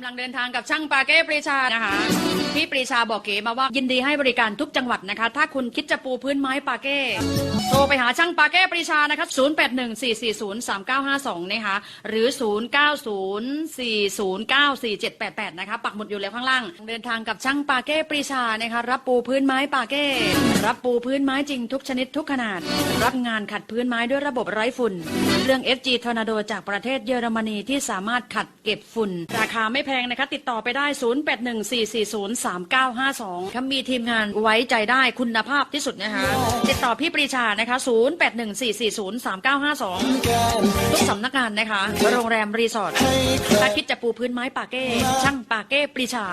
กำลังเดินทางกับช่างปาเก้ปรีชานะคะ พี่ปรีชาบอกเก๋มาว่ายินดีให้บริการทุกจังหวัดนะคะ ถ้าคุณคิดจะปูพื้นไม้ปาเก้ โทรไปหาช่างปาเก้ปรีชานะคะ0814403952 นะคะ หรือ 0904094788 นะคะ ปักหมุดอยู่แล้วข้างล่าง เดินทางกับช่างปาเก้ปรีชานะคะ รับปูพื้นไม้ปาเก้ รับปูพื้นไม้จริงทุกชนิดทุกขนาด รับงานขัดพื้นไม้ด้วยระบบไร้ฝุ่นเครื่อง FG Tornado จากประเทศเยอรมนีที่สามารถขัดเก็บฝุ่น ราคาไม่แพงนะคะติดต่อไปได้ 0814403952ค่ะมีทีมงานไว้ใจได้คุณภาพที่สุดนะคะติดต่อพี่ปรีชานะคะ 0814403952 ทุกสำนักงานนะคะโรงแรมรีสอร์ทถ้าคิดจะปูพื้นไม้ปาเก้ ช่างปาเก้ปรีชา